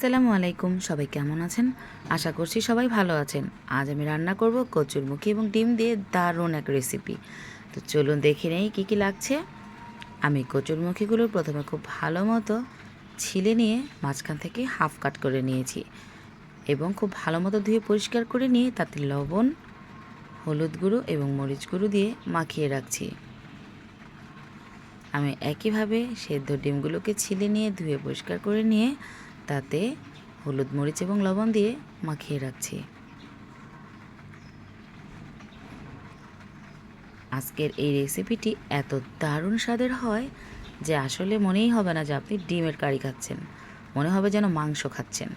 আসসালামু আলাইকুম, সবাই কেমন আছেন? আশা করছি সবাই ভালো আছেন। আজ আমি রান্না করব কচুরমুখী এবং ডিম দিয়ে দারুণ এক রেসিপি তো চলুন দেখে নেই কী কী লাগছে। আমি কচুরমুখীগুলো প্রথমে খুব ভালো মতো ছিলে নিয়ে মাঝখান থেকে হাফ কাট করে নিয়েছি এবং খুব ভালো মতো ধুয়ে পরিষ্কার করে নিয়ে তাতে লবণ, হলুদ গুঁড়ো এবং মরিচ গুঁড়ো দিয়ে মাখিয়ে রাখছি। আমি একইভাবে সেদ্ধ ডিমগুলোকে ছিলে নিয়ে ধুয়ে পরিষ্কার করে নিয়ে তাতে হলুদ মরিচ এবং লবণ দিয়ে মাখিয়ে রাখছি। আজকের এই রেসিপিটি এত দারুণ স্বাদের হয় যে আসলে মনেই হবে না যে আপনি ডিমের কারি খাচ্ছেন। মনে হবে যেন মাংস খাচ্ছেন।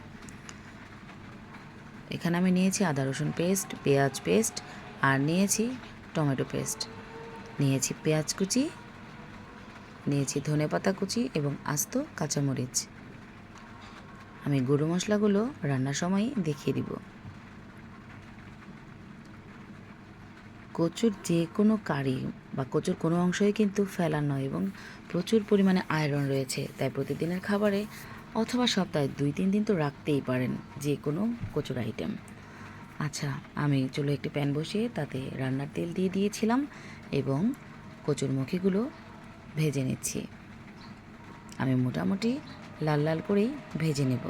এখানে আমি নিয়েছি আদা রসুন পেস্ট, পেঁয়াজ পেস্ট আর নিয়েছি টমেটো পেস্ট। নিয়েছি পেঁয়াজ কুচি, নিয়েছি ধনে পাতা কুচি এবং আস্ত কাঁচামরিচ। আমি গুঁড়ো মশলাগুলো রান্নার সময় দেখিয়ে দিব। কচুর যে কোনো কারি বা কচুর কোনো অংশই কিন্তু ফেলার নয় এবং প্রচুর পরিমাণে আয়রন রয়েছে, তাই প্রতিদিনের খাবারে অথবা সপ্তাহে দুই তিন দিন তো রাখতেই পারেন যে কোনো কচুর আইটেম। আচ্ছা আমি চলো একটি প্যান বসিয়ে তাতে রান্নার তেল দিয়ে দিয়েছিলাম এবং কচুর মুখিগুলো ভেজে নিচ্ছি। আমি মোটামুটি লাল লাল করেই ভেজে নেব।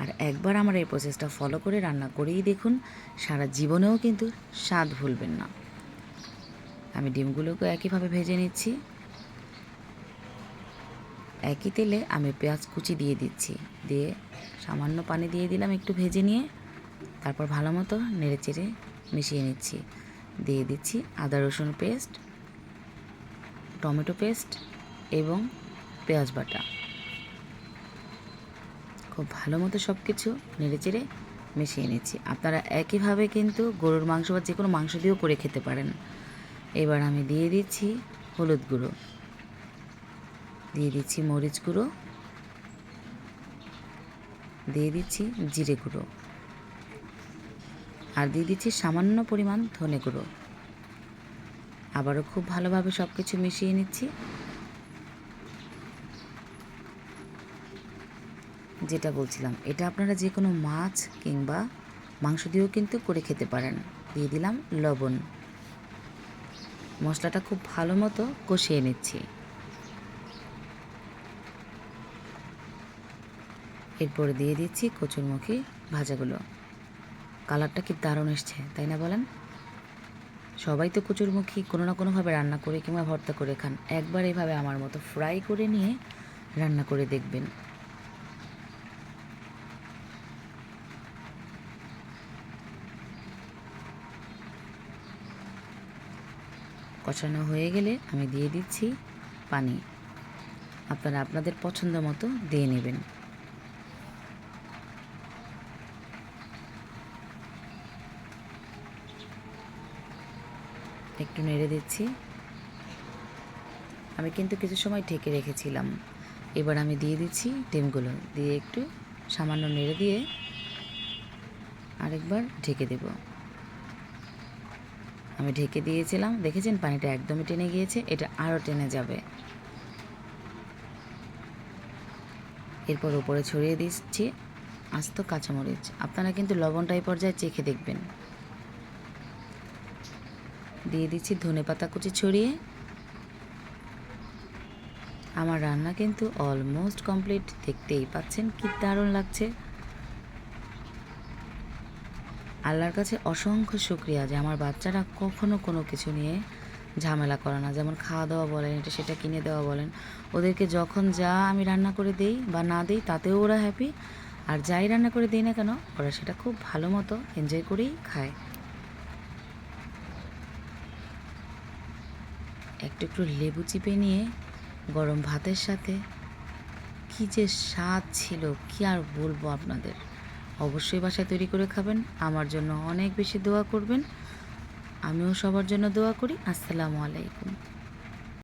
আর একবার আমার এই প্রসেসটা ফলো করে রান্না করেই দেখুন, সারা জীবনেও কিন্তু স্বাদ ভুলবেন না। আমি ডিমগুলোকে একইভাবে ভেজে নিচ্ছি। একই তেলে আমি পেঁয়াজ কুচি দিয়ে দিচ্ছি। দিয়ে সামান্য পানি দিয়ে দিলাম একটু ভেজে নিয়ে, তারপর ভালো মতো নেড়ে চেড়ে মিশিয়ে নিচ্ছি। দিয়ে দিচ্ছি আদা রসুন পেস্ট টমেটো পেস্ট এবং পেঁয়াজ বাটা। খুব ভালো মতো সব কিছু নেড়ে চেড়ে মিশিয়ে নিচ্ছি। আপনারা একইভাবে কিন্তু গরুর মাংস বা যে কোনো মাংস দিয়েও করে খেতে পারেন। এবার আমি দিয়ে দিচ্ছি হলুদ গুঁড়ো। দিয়ে দিচ্ছি মরিচ গুঁড়ো। দিয়ে দিচ্ছি জিরে গুঁড়ো। আর দিয়ে দিচ্ছি সামান্য পরিমাণ ধনে গুঁড়ো। আবারও খুব ভালোভাবে সব কিছু মিশিয়ে নিচ্ছি। যেটা বলছিলাম, এটা আপনারা যে কোনো মাছ কিংবা মাংস দিয়েও কিন্তু করে খেতে পারেন। দিয়ে দিলাম লবণ। মশলাটা খুব ভালো মতো কষিয়ে নিচ্ছি। এরপরে দিয়ে দিচ্ছি কচুরমুখী ভাজাগুলো। কালারটা কি দারুণ এসছে, তাই না বলেন? সবাই তো কচুরমুখী কোনো না কোনোভাবে রান্না করে কিংবা ভর্তা করে খান, একবার এভাবে আমার মতো ফ্রাই করে নিয়ে রান্না করে দেখবেন। কষানো হয়ে গেলে আমি দিয়ে দিচ্ছি পানি। আপনারা আপনাদের পছন্দ মতো দিয়ে নেবেন। একটু নেড়ে দিচ্ছি। আমি কিন্তু কিছু সময় ঢেকে রেখেছিলাম। এবার আমি দিয়ে দিচ্ছি ডিমগুলো। দিয়ে একটু সামান্য নেড়ে দিয়ে আরেকবার ঢেকে দেব। আমি ঢেকে দিয়েছিলাম। দেখেছেন? পানিটা একদমই টেনে গিয়েছে। এটা আরও টেনে যাবে। এরপর উপরে ছড়িয়ে দিচ্ছি আস্ত কাঁচামরিচ। আপনারা কিন্তু লবণটা এই পর্যায়ে চেখে দেখবেন। দিয়ে দিচ্ছি ধনে পাতা কুচি ছড়িয়ে। আমার রান্না কিন্তু অলমোস্ট কমপ্লিট দেখতেই পাচ্ছেন, কি দারুণ লাগছে। আল্লাহর কাছে অসংখ্য শুক্রিয়া যে আমার বাচ্চারা কখনো কোনো কিছু নিয়ে ঝামেলা করে না। যেমন খাওয়া দাওয়া বলেন, এটা সেটা কিনে দেওয়া বলেন। ওদেরকে যখন যা আমি রান্না করে দিই বা না দিই, তাতেও ওরা হ্যাপি আর যাই রান্না করে দিই না কেন, ওরা সেটা খুব ভালো মতো এনজয় করেই খায়। একটু একটু লেবু চিপে নিয়ে গরম ভাতের সাথে, কী যে স্বাদ ছিল, কি আর বলব আপনাদের। অবশ্যই বাসায় তৈরি করে খাবেন। আমার জন্য অনেক বেশি দোয়া করবেন। আমিও সবার জন্য দোয়া করি। আসসালামু আলাইকুম।